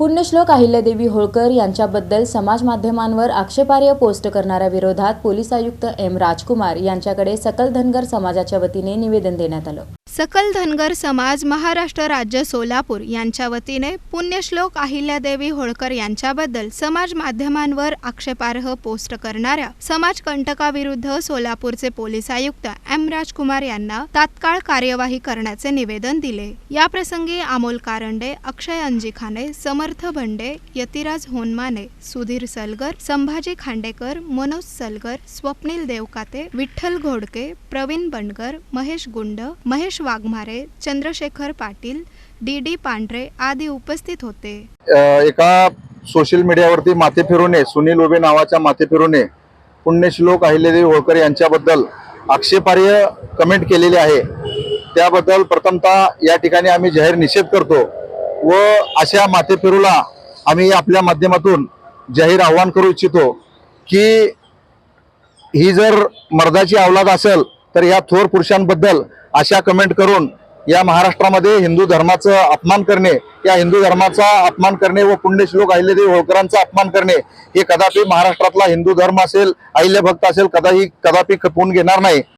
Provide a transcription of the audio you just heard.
पुण्यश्लोक अहिल्यादेवी होळकर यांच्याबद्दल समाज माध्यमांवर आक्षेपार्ह पोस्ट करणाऱ्या विरोधात पोलीस आयुक्त एम राजकुमार यांच्याकडे सकल धनगर समाजाच्या वतीने निवेदन देण्यात आलं. सकल धनगर समाज महाराष्ट्र राज्य सोलापूर यांच्या वतीने पुण्यश्लोक अहिल्यादेवी होळकर यांच्याबद्दल समाज माध्यमांवर आक्षेपार्ह पोस्ट करणाऱ्या समाजकंटकाविरुद्ध सोलापूरचे पोलीस आयुक्त एम राजकुमार यांना तात्काळ कार्यवाही करण्याचे निवेदन दिले. याप्रसंगी अमोल कारंडे अक्षय अंजिखाने समर्थ भंडे यतिराज होनमाने सुधीर सलगर संभाजी खांडेकर मनोज सलगर स्वप्नील देवकाते विठ्ठल घोडके प्रवीण बंडगर महेश गुंड महेश वाघमारे चंद्रशेखर पाटील डी डी पांढरे आदी उपस्थित होते. एका सोशल मीडियावरती माथे फिरवणे सुनील उबे नावाच्या माथे फिरवणे पुण्यश्लोक अहिल्यादेवी होळकर यांच्याबद्दल आक्षेपार्ह कमेंट केलेली आहे. त्याबद्दल प्रथमतः या ठिकाणी आम्ही जाहीर निषेध करतो व अशा माथे फिरूला आम्ही आपल्या माध्यमातून जाहीर आव्हान करू इच्छितो की ही जर मर्दाची अवलाद असेल तर या थोर पुरुषांबद्दल अशा कमेंट करून या महाराष्ट्रामध्ये हिंदू धर्माचं अपमान करणे या हिंदू धर्माचा अपमान करणे व पुण्यश्लोक अहिल्यादेवी होळकरांचा अपमान करणे हे कदापि महाराष्ट्रातला हिंदू धर्म असेल अहिल्यभक्त असेल कदाही कदापि खपवून घेणार नाही.